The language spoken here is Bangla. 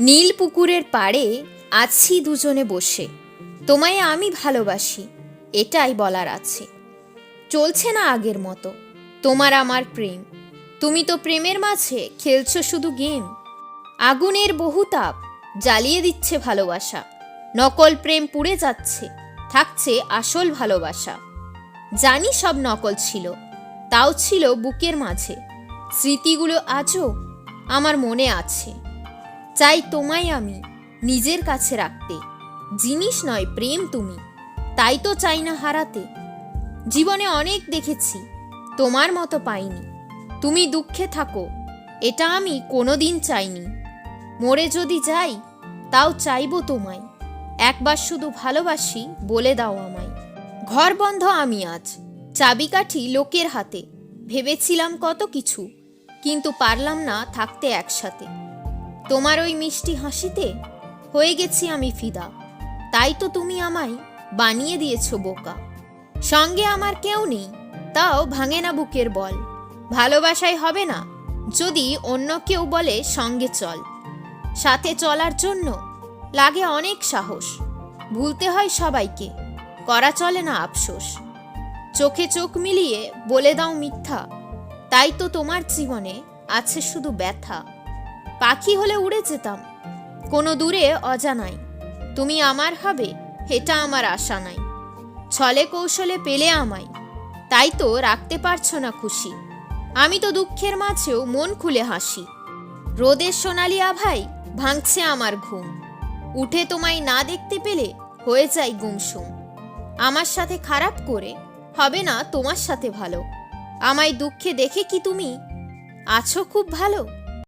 নীল পুকুরের পাড়ে আছি দুজনে বসে। তোমায় আমি ভালোবাসি, এটাই বলার আছে। চলছে না আগের মতো, তোমার আমার প্রেম। তুমি তো প্রেমের মাঝে খেলছো শুধু গেম। আগুনের বহু তাপ জ্বালিয়ে দিচ্ছে ভালোবাসা। নকল প্রেম পুড়ে যাচ্ছে, থাকছে আসল ভালোবাসা। জানি সব নকল ছিল, তাও ছিল বুকের মাঝে। স্মৃতিগুলো আজও আমার মনে আছে। চাই তোমায় আমি নিজের কাছে রাখতে। জিনিস নয়, প্রেম তুমি। তাই তো চাই না হারাতে। জীবনে অনেক দেখেছি, তোমার মতো পাইনি। তুমি দুঃখে থাকো, এটা আমি কোনোদিন চাইনি। মরে যদি যাই, তাও চাইব তোমায়। একবার শুধু ভালোবাসি বলে দাও আমায়। ঘর বন্ধ আমি আজ, চাবিকাঠি লোকের হাতে। ভেবেছিলাম কত কিছু, কিন্তু পারলাম না থাকতে একসাথে। তোমার ওই মিষ্টি হাসিতে হয়ে গেছি আমি ফিদা। তাই তো তুমি আমায় বানিয়ে দিয়েছ বোকা। সঙ্গে আমার কেউ নেই, তাও ভাঙে না বুকের বল। ভালোবাসায় হবে না, যদি অন্য কেউ বলে সঙ্গে চল। সাথে চলার জন্য লাগে অনেক সাহস। ভুলতে হয় সবাইকে, করা চলে না আফসোস। চোখে চোখ মিলিয়ে বলে দাও মিথ্যা, তাই তো তোমার জীবনে আছে শুধু ব্যথা। পাখি হলে উড়ে যেতাম। কোনো দূরে অজানাই। তুমি আমার হবে, এটা আমার আশা নাই। ছলে কৌশলে পেলে আমায়, তাই তো রাখতে পারছ না খুশি। আমি তো দুঃখের মাঝেও মন খুলে হাসি। রোদের সোনালি আভাই ভাঙছে আমার ঘুম। উঠে তোমায় না দেখতে পেলে হয়ে যাই গুমসুম। আমার সাথে খারাপ করে হবে না তোমার সাথে ভালো। আমায় দুঃখে দেখে কি তুমি আছো খুব ভালো?